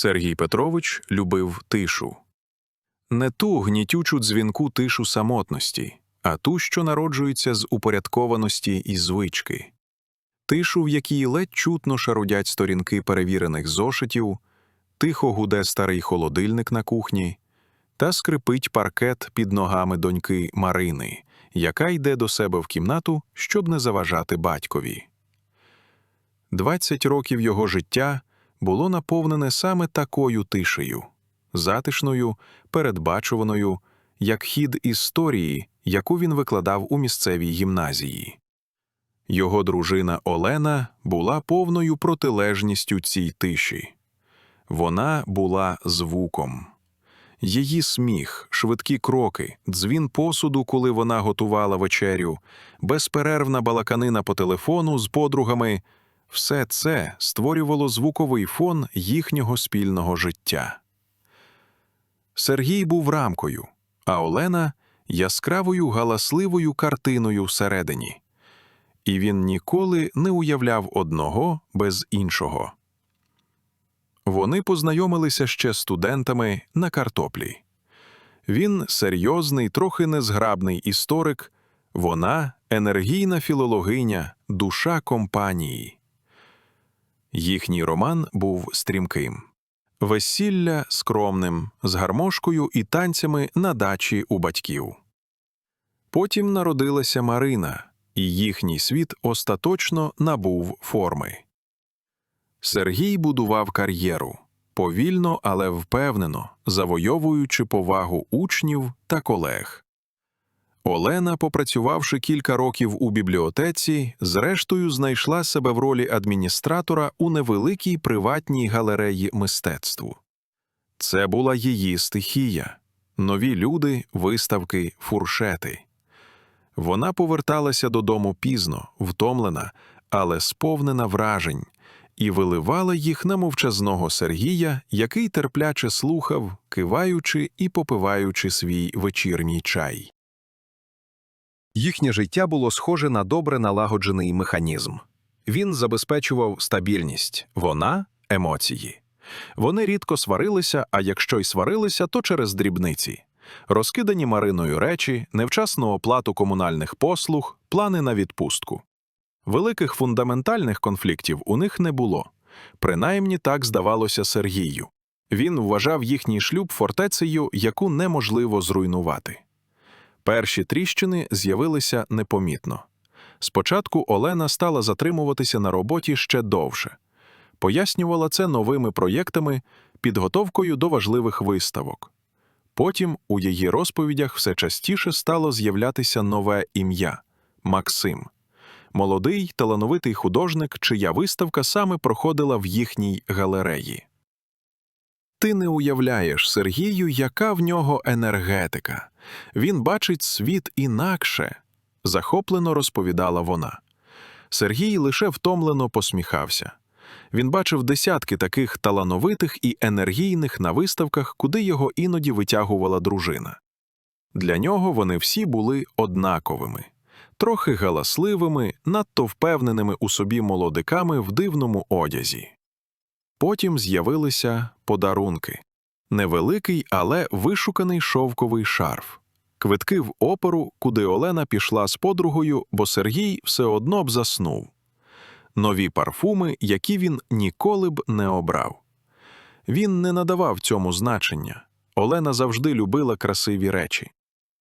Сергій Петрович любив тишу. Не ту гнітючу дзвінку тишу самотності, а ту, що народжується з упорядкованості і звички. Тишу, в якій ледь чутно шарудять сторінки перевірених зошитів, тихо гуде старий холодильник на кухні та скрипить паркет під ногами доньки Марини, яка йде до себе в кімнату, щоб не заважати батькові. Двадцять років його життя було наповнене саме такою тишею, затишною, передбачуваною, як хід історії, яку він викладав у місцевій гімназії. Його дружина Олена була повною протилежністю цій тиші. Вона була звуком. Її сміх, швидкі кроки, дзвін посуду, коли вона готувала вечерю, безперервна балаканина по телефону з подругами все це створювало звуковий фон їхнього спільного життя. Сергій був рамкою, а Олена яскравою галасливою картиною всередині. І він ніколи не уявляв одного без іншого. Вони познайомилися ще студентами на картоплі. Він серйозний, трохи незграбний історик, вона енергійна філологиня, душа компанії. Їхній роман був стрімким. Весілля скромним, з гармошкою і танцями на дачі у батьків. Потім народилася Марина, і їхній світ остаточно набув форми. Сергій будував кар'єру повільно, але впевнено, завойовуючи повагу учнів та колег. Олена, попрацювавши кілька років у бібліотеці, зрештою знайшла себе в ролі адміністратора у невеликій приватній галереї мистецтву. Це була її стихія нові люди, виставки, фуршети. Вона поверталася додому пізно, втомлена, але сповнена вражень, і виливала їх на мовчазного Сергія, який терпляче слухав, киваючи і попиваючи свій вечірній чай. Їхнє життя було схоже на добре налагоджений механізм. Він забезпечував стабільність, вона емоції. Вони рідко сварилися, а якщо й сварилися, то через дрібниці. Розкидані Мариною речі, невчасну оплату комунальних послуг, плани на відпустку. Великих фундаментальних конфліктів у них не було. Принаймні так здавалося Сергію. Він вважав їхній шлюб фортецею, яку неможливо зруйнувати. Перші тріщини з'явилися непомітно. Спочатку Олена стала затримуватися на роботі ще довше, пояснювала це новими проєктами, підготовкою до важливих виставок. Потім у її розповідях все частіше стало з'являтися нове ім'я Максим, молодий талановитий художник, чия виставка саме проходила в їхній галереї. Ти не уявляєш Сергію, яка в нього енергетика. Він бачить світ інакше, захоплено розповідала вона. Сергій лише втомлено посміхався. Він бачив десятки таких талановитих і енергійних на виставках, куди його іноді витягувала дружина. Для нього вони всі були однаковими, трохи галасливими, надто впевненими у собі молодиками в дивному одязі. Потім з'явилися подарунки невеликий, але вишуканий шовковий шарф, квитки в оперу, куди Олена пішла з подругою, бо Сергій все одно б заснув, нові парфуми, які він ніколи б не обрав. Він не надавав цьому значення. Олена завжди любила красиві речі.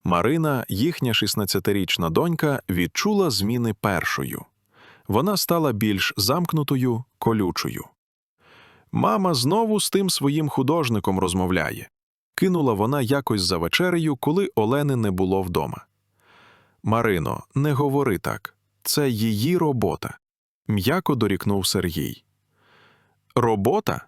Марина, їхня 16-річна донька, відчула зміни першою. Вона стала більш замкнутою, колючою. Мама знову з тим своїм художником розмовляє. Кинула вона якось за вечерею, коли Олени не було вдома. Марино, не говори так. Це її робота. М'яко дорікнув Сергій. Робота?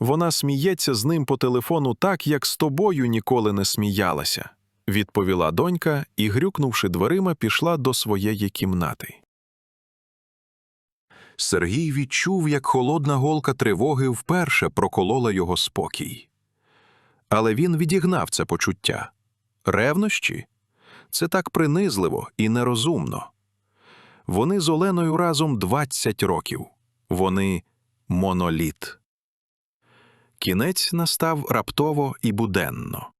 Вона сміється з ним по телефону так, як з тобою ніколи не сміялася, відповіла донька і, грюкнувши дверима, пішла до своєї кімнати. Сергій відчув, як холодна голка тривоги вперше проколола його спокій. Але він відігнав це почуття. Ревнощі? Це так принизливо і нерозумно. Вони з Оленою разом 20 років. Вони моноліт. Кінець настав раптово і буденно.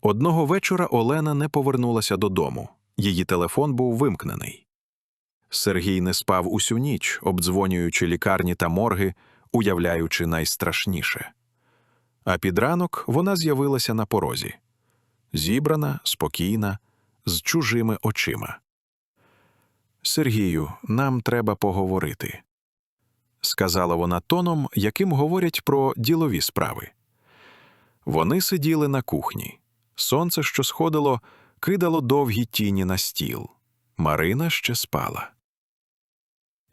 Одного вечора Олена не повернулася додому. Її телефон був вимкнений. Сергій не спав усю ніч, обдзвонюючи лікарні та морги, уявляючи найстрашніше. А під ранок вона з'явилася на порозі зібрана, спокійна, з чужими очима. Сергію, нам треба поговорити, сказала вона тоном, яким говорять про ділові справи. Вони сиділи на кухні. Сонце, що сходило, кидало довгі тіні на стіл. Марина ще спала.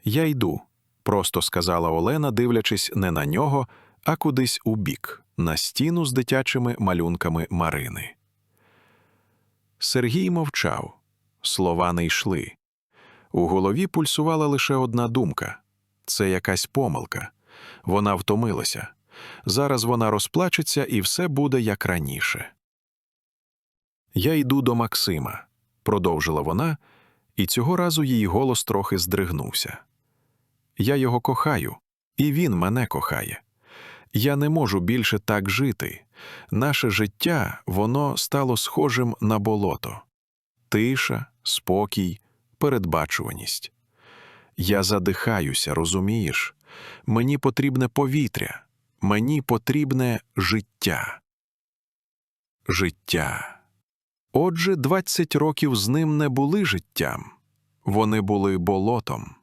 Я йду, просто сказала Олена, дивлячись не на нього, а кудись у бік, на стіну з дитячими малюнками Марини. Сергій мовчав, слова не йшли. У голові пульсувала лише одна думка це якась помилка. Вона втомилася. Зараз вона розплачеться і все буде як раніше. Я йду до Максима, продовжила вона, і цього разу її голос трохи здригнувся. Я його кохаю, і він мене кохає. Я не можу більше так жити. Наше життя воно стало схожим на болото. Тиша, спокій, передбачуваність. Я задихаюся, розумієш? Мені потрібне повітря, мені потрібне життя. Життя. Отже, 20 років з ним не були життям, вони були болотом.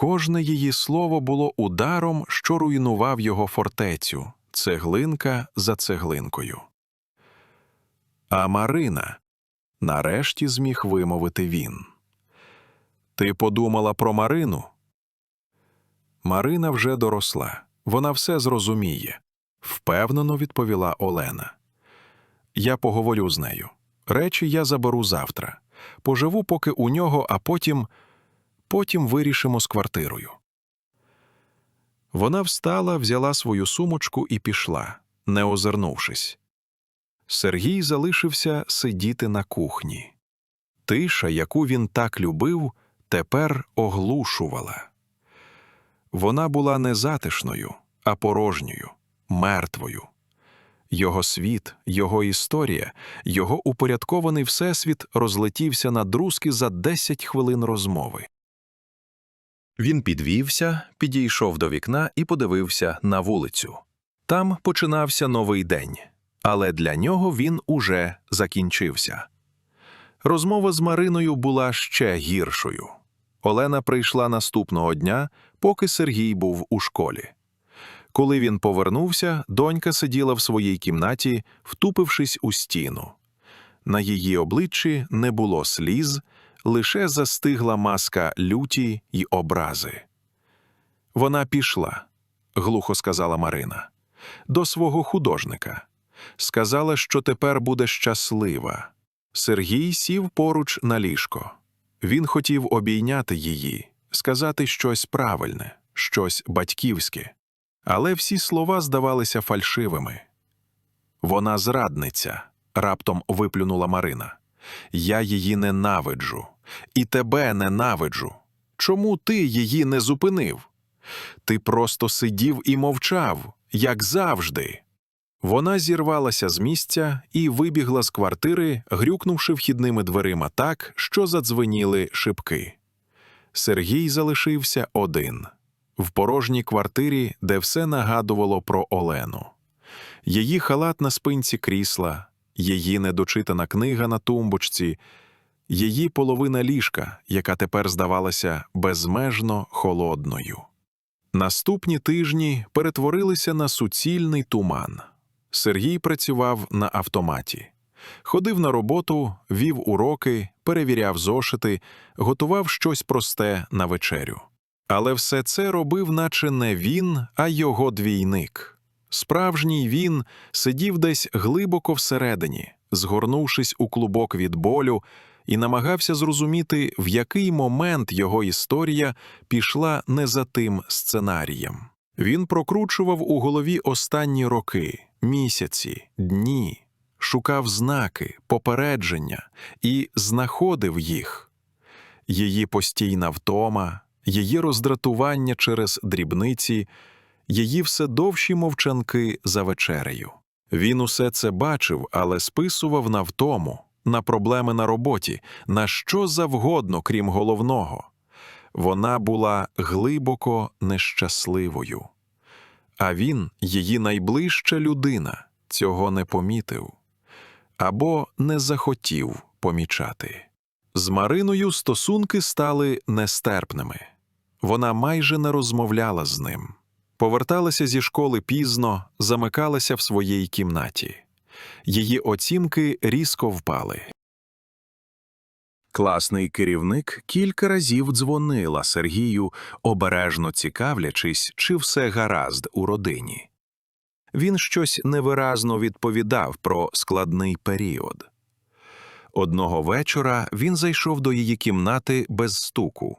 Кожне її слово було ударом, що руйнував його фортецю, цеглинка за цеглинкою. А Марина нарешті зміг вимовити він. Ти подумала про Марину? Марина вже доросла, вона все зрозуміє, впевнено відповіла Олена. Я поговорю з нею. Речі я заберу завтра. Поживу поки у нього, а потім потім вирішимо з квартирою. Вона встала, взяла свою сумочку і пішла, не озирнувшись. Сергій залишився сидіти на кухні. Тиша, яку він так любив, тепер оглушувала. Вона була не затишною, а порожньою, мертвою. Його світ, його історія, його упорядкований всесвіт розлетівся на друзки за 10 хвилин розмови. Він підвівся, підійшов до вікна і подивився на вулицю. Там починався новий день, але для нього він уже закінчився. Розмова з Мариною була ще гіршою. Олена прийшла наступного дня, поки Сергій був у школі. Коли він повернувся, донька сиділа в своїй кімнаті, втупившись у стіну. На її обличчі не було сліз, лише застигла маска люті й образи. Вона пішла, глухо сказала Марина, до свого художника. Сказала, що тепер буде щаслива. Сергій сів поруч на ліжко. Він хотів обійняти її, сказати щось правильне, щось батьківське, але всі слова здавалися фальшивими. Вона зрадниця, раптом виплюнула Марина. Я її ненавиджу, і тебе ненавиджу. Чому ти її не зупинив? Ти просто сидів і мовчав, як завжди. Вона зірвалася з місця і вибігла з квартири, грюкнувши вхідними дверима так, що задзвеніли шибки. Сергій залишився один в порожній квартирі, де все нагадувало про Олену. Її халат на спинці крісла, її недочитана книга на тумбочці, її половина ліжка, яка тепер здавалася безмежно холодною. Наступні тижні перетворилися на суцільний туман. Сергій працював на автоматі. Ходив на роботу, вів уроки, перевіряв зошити, готував щось просте на вечерю. Але все це робив, наче не він, а його двійник. Справжній він сидів десь глибоко всередині, згорнувшись у клубок від болю, і намагався зрозуміти, в який момент його історія пішла не за тим сценарієм. Він прокручував у голові останні роки, місяці, дні, шукав знаки, попередження і знаходив їх. Її постійна втома, її роздратування через дрібниці, її все довші мовчанки за вечерею. Він усе це бачив, але списував на втому, на проблеми на роботі, на що завгодно, крім головного. Вона була глибоко нещасливою. А він, її найближча людина, цього не помітив або не захотів помічати. З Мариною стосунки стали нестерпними. Вона майже не розмовляла з ним. Поверталася зі школи пізно, замикалася в своїй кімнаті. Її оцінки різко впали. Класний керівник кілька разів дзвонила Сергію, обережно цікавлячись, чи все гаразд у родині. Він щось невиразно відповідав про складний період. Одного вечора він зайшов до її кімнати без стуку.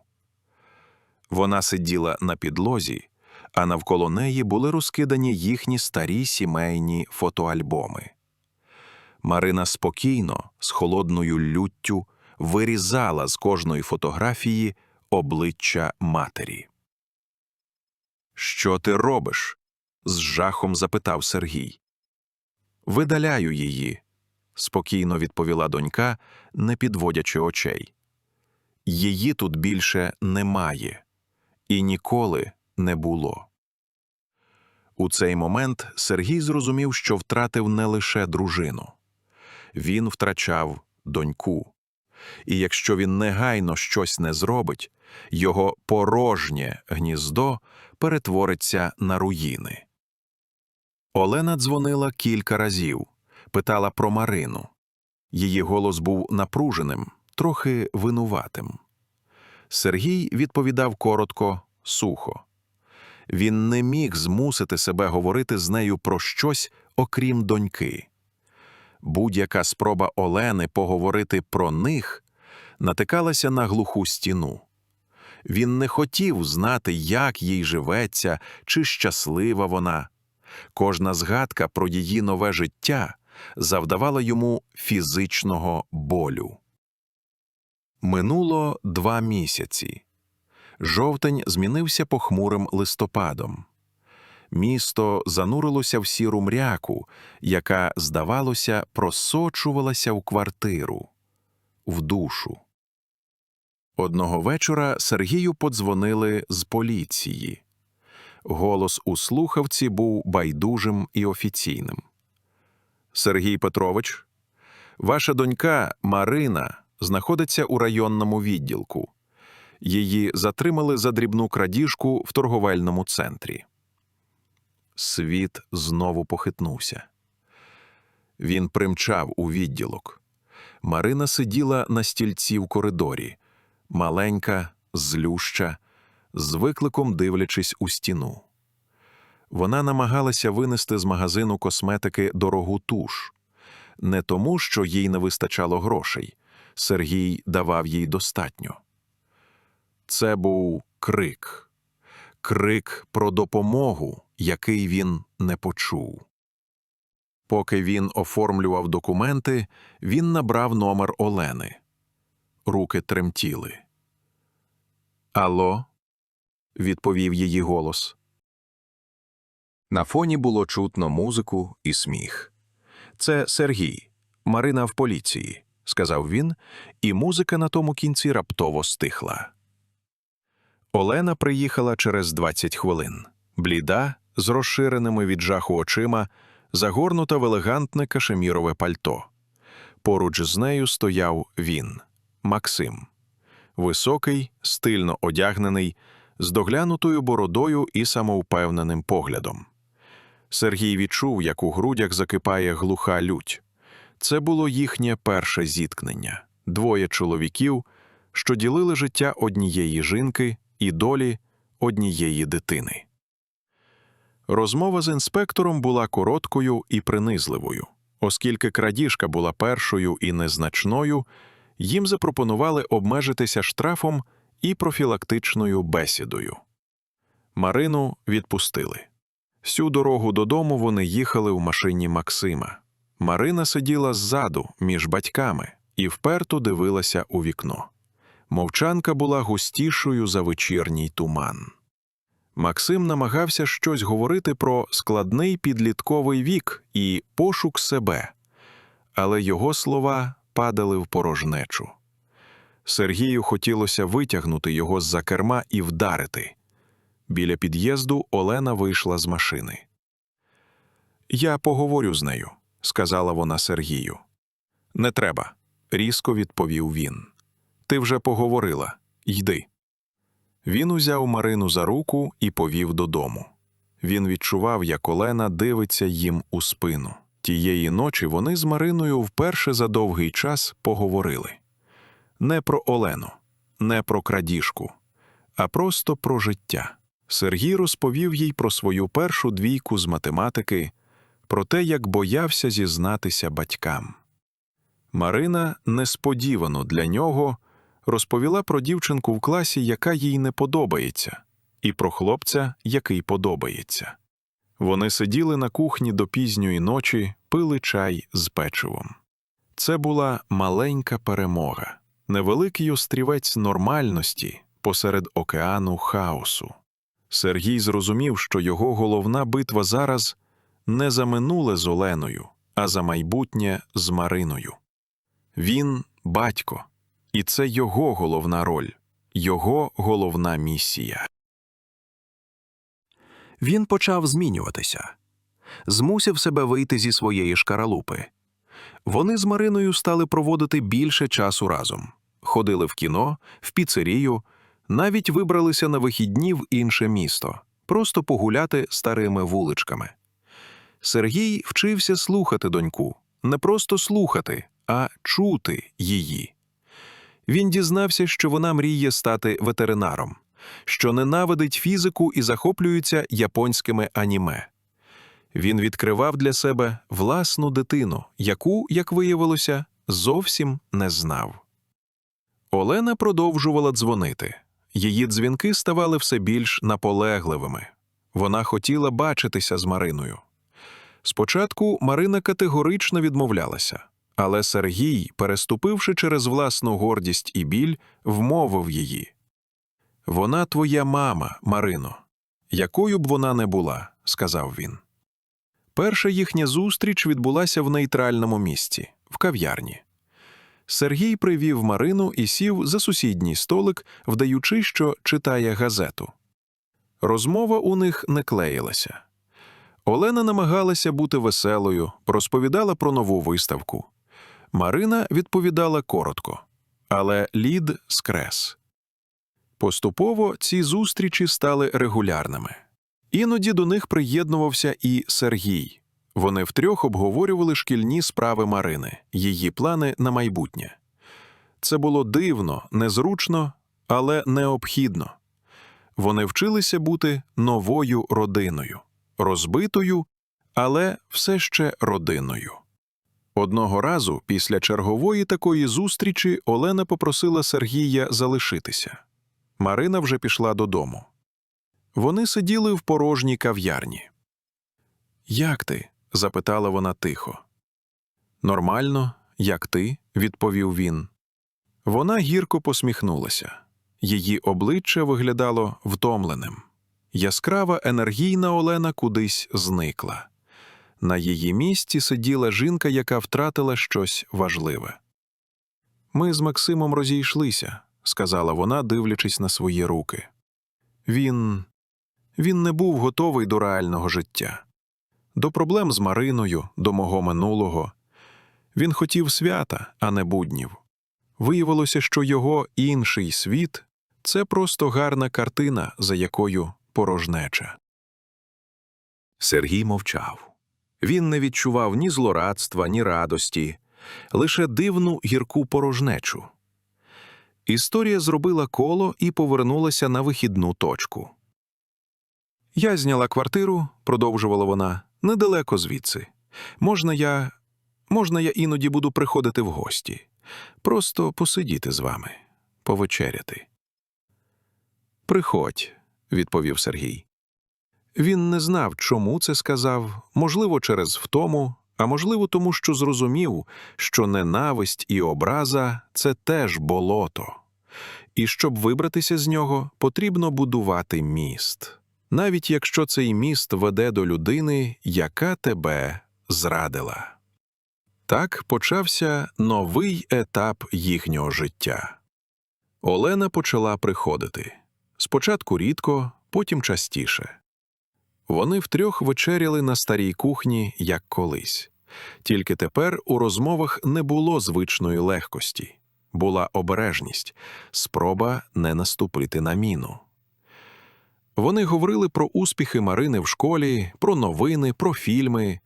Вона сиділа на підлозі, а навколо неї були розкидані їхні старі сімейні фотоальбоми. Марина спокійно, з холодною люттю, вирізала з кожної фотографії обличчя матері. Що ти робиш? з жахом запитав Сергій. Видаляю її, спокійно відповіла донька, не підводячи очей. Її тут більше немає і ніколи не було. У цей момент Сергій зрозумів, що втратив не лише дружину, він втрачав доньку. І якщо він негайно щось не зробить, його порожнє гніздо перетвориться на руїни. Олена дзвонила кілька разів, питала про Марину. Її голос був напруженим, трохи винуватим. Сергій відповідав коротко, сухо. Він не міг змусити себе говорити з нею про щось, окрім доньки. Будь-яка спроба Олени поговорити про них натикалася на глуху стіну. Він не хотів знати, як їй живеться, чи щаслива вона. Кожна згадка про її нове життя завдавала йому фізичного болю. Минуло два місяці. Жовтень змінився похмурим листопадом. Місто занурилося в сіру мряку, яка, здавалося, просочувалася в квартиру, в душу. Одного вечора Сергію подзвонили з поліції. Голос у слухавці був байдужим і офіційним. Сергій Петрович, ваша донька Марина знаходиться у районному відділку. Її затримали за дрібну крадіжку в торговельному центрі. Світ знову похитнувся. Він примчав у відділок. Марина сиділа на стільці в коридорі, маленька, злюща, з викликом дивлячись у стіну. Вона намагалася винести з магазину косметики дорогу туш. Не тому, що їй не вистачало грошей. Сергій давав їй достатньо. Це був крик, крик про допомогу, який він не почув. Поки він оформлював документи, він набрав номер Олени. Руки тремтіли. Алло, відповів її голос. На фоні було чутно музику і сміх. Це Сергій, Марина в поліції, сказав він, і музика на тому кінці раптово стихла. Олена приїхала через 20 хвилин, бліда, з розширеними від жаху очима, загорнута в елегантне кашемірове пальто. Поруч з нею стояв він, Максим, високий, стильно одягнений, з доглянутою бородою і самовпевненим поглядом. Сергій відчув, як у грудях закипає глуха лють. Це було їхнє перше зіткнення двоє чоловіків, що ділили життя однієї жінки і долі однієї дитини. Розмова з інспектором була короткою і принизливою. Оскільки крадіжка була першою і незначною, їм запропонували обмежитися штрафом і профілактичною бесідою. Марину відпустили. Всю дорогу додому вони їхали в машині Максима. Марина сиділа ззаду, між батьками, і вперто дивилася у вікно. Мовчанка була густішою за вечірній туман. Максим намагався щось говорити про складний підлітковий вік і пошук себе, але його слова падали в порожнечу. Сергію хотілося витягнути його з-за керма і вдарити. Біля під'їзду Олена вийшла з машини. Я поговорю з нею, сказала вона Сергію. Не треба, різко відповів він. Ти вже поговорила. Йди. Він узяв Марину за руку і повів додому. Він відчував, як Олена дивиться їм у спину. Тієї ночі вони з Мариною вперше за довгий час поговорили. Не про Олену, не про крадіжку, а просто про життя. Сергій розповів їй про свою першу двійку з математики, про те, як боявся зізнатися батькам. Марина несподівано для нього розповіла про дівчинку в класі, яка їй не подобається, і про хлопця, який подобається. Вони сиділи на кухні до пізньої ночі, пили чай з печивом. Це була маленька перемога, невеликий острівець нормальності посеред океану хаосу. Сергій зрозумів, що його головна битва зараз не за минуле з Оленою, а за майбутнє з Мариною. Він батько, і це його головна роль, його головна місія. Він почав змінюватися, змусив себе вийти зі своєї шкаралупи. Вони з Мариною стали проводити більше часу разом, ходили в кіно, в піцерію, навіть вибралися на вихідні в інше місто, просто погуляти старими вуличками. Сергій вчився слухати доньку, не просто слухати, а чути її. Він дізнався, що вона мріє стати ветеринаром, що ненавидить фізику і захоплюється японськими аніме. Він відкривав для себе власну дитину, яку, як виявилося, зовсім не знав. Олена продовжувала дзвонити. Її дзвінки ставали все більш наполегливими. Вона хотіла бачитися з Мариною. Спочатку Марина категорично відмовлялася, але Сергій, переступивши через власну гордість і біль, вмовив її. Вона твоя мама, Марино. Якою б вона не була, сказав він. Перша їхня зустріч відбулася в нейтральному місці, в кав'ярні. Сергій привів Марину і сів за сусідній столик, вдаючи, що читає газету. Розмова у них не клеїлася. Олена намагалася бути веселою, розповідала про нову виставку. Марина відповідала коротко, але лід скрес. Поступово ці зустрічі стали регулярними. Іноді до них приєднувався і Сергій. Вони втрьох обговорювали шкільні справи Марини, її плани на майбутнє. Це було дивно, незручно, але необхідно. Вони вчилися бути новою родиною, розбитою, але все ще родиною. Одного разу після чергової такої зустрічі Олена попросила Сергія залишитися. Марина вже пішла додому. Вони сиділи в порожній кав'ярні. Як ти? запитала вона тихо. Нормально, як ти, відповів він. Вона гірко посміхнулася. Її обличчя виглядало втомленим. Яскрава енергійна Олена кудись зникла. На її місці сиділа жінка, яка втратила щось важливе. Ми з Максимом розійшлися, сказала вона, дивлячись на свої руки. Він. Він не був готовий до реального життя, до проблем з Мариною, до мого минулого. Він хотів свята, а не буднів. Виявилося, що його інший світ це просто гарна картина, за якою порожнеча. Сергій мовчав. Він не відчував ні злорадства, ні радості, лише дивну гірку порожнечу. Історія зробила коло і повернулася на вихідну точку. Я зняла квартиру, продовжувала вона, недалеко звідси. Можна я. Можна я іноді буду приходити в гості, просто посидіти з вами, повечеряти. Приходь, відповів Сергій. Він не знав, чому це сказав, можливо, через втому, а можливо, тому що зрозумів, що ненависть і образа це теж болото, і щоб вибратися з нього, потрібно будувати міст. навіть якщо цей міст веде до людини, яка тебе зрадила. Так почався новий етап їхнього життя. Олена почала приходити. Спочатку рідко, потім частіше. Вони втрьох вечеряли на старій кухні, як колись. Тільки тепер у розмовах не було звичної легкості, була обережність, спроба не наступити на міну. Вони говорили про успіхи Марини в школі, про новини, про фільми.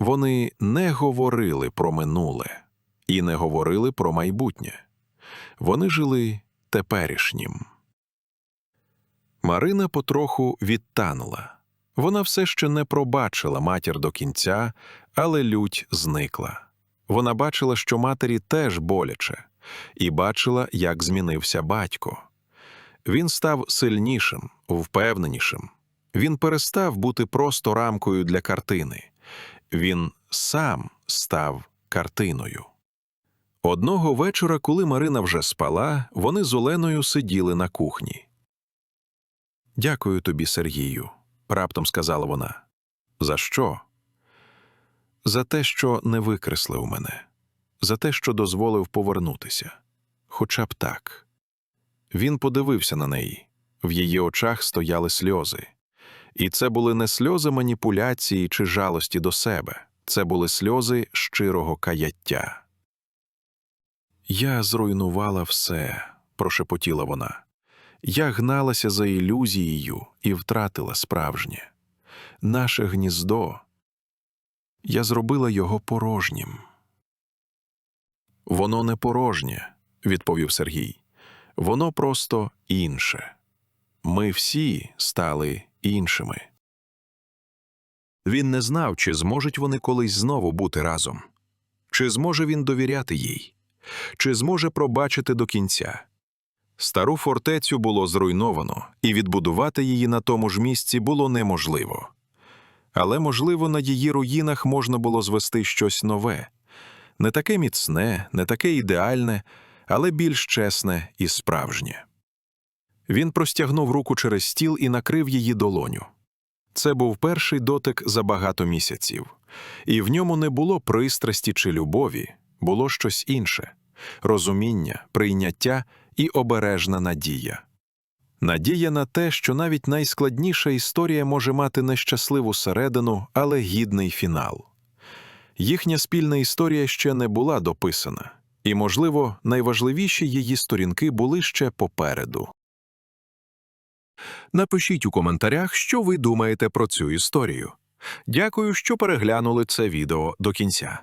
Вони не говорили про минуле і не говорили про майбутнє. Вони жили теперішнім. Марина потроху відтанула. Вона все ще не пробачила матір до кінця, але лють зникла. Вона бачила, що матері теж боляче, і бачила, як змінився батько. Він став сильнішим, впевненішим. Він перестав бути просто рамкою для картини. Він сам став картиною. Одного вечора, коли Марина вже спала, вони з Оленою сиділи на кухні. Дякую тобі, Сергію, раптом сказала вона. За що? За те, що не викреслив мене, за те, що дозволив повернутися. Хоча б так. Він подивився на неї. В її очах стояли сльози. І це були не сльози маніпуляції чи жалості до себе, це були сльози щирого каяття. Я зруйнувала все, прошепотіла вона. Я гналася за ілюзією і втратила справжнє. Наше гніздо. Я зробила його порожнім. Воно не порожнє, відповів Сергій. Воно просто інше. Ми всі стали іншими. Він не знав, чи зможуть вони колись знову бути разом, чи зможе він довіряти їй, чи зможе пробачити до кінця. Стару фортецю було зруйновано, і відбудувати її на тому ж місці було неможливо. Але, можливо, на її руїнах можна було звести щось нове, не таке міцне, не таке ідеальне, але більш чесне і справжнє. Він простягнув руку через стіл і накрив її долоню. Це був перший дотик за багато місяців, і в ньому не було пристрасті чи любові, було щось інше розуміння, прийняття і обережна надія. Надія на те, що навіть найскладніша історія може мати нещасливу середину, але гідний фінал. Їхня спільна історія ще не була дописана, і, можливо, найважливіші її сторінки були ще попереду. Напишіть у коментарях, що ви думаєте про цю історію. Дякую, що переглянули це відео до кінця.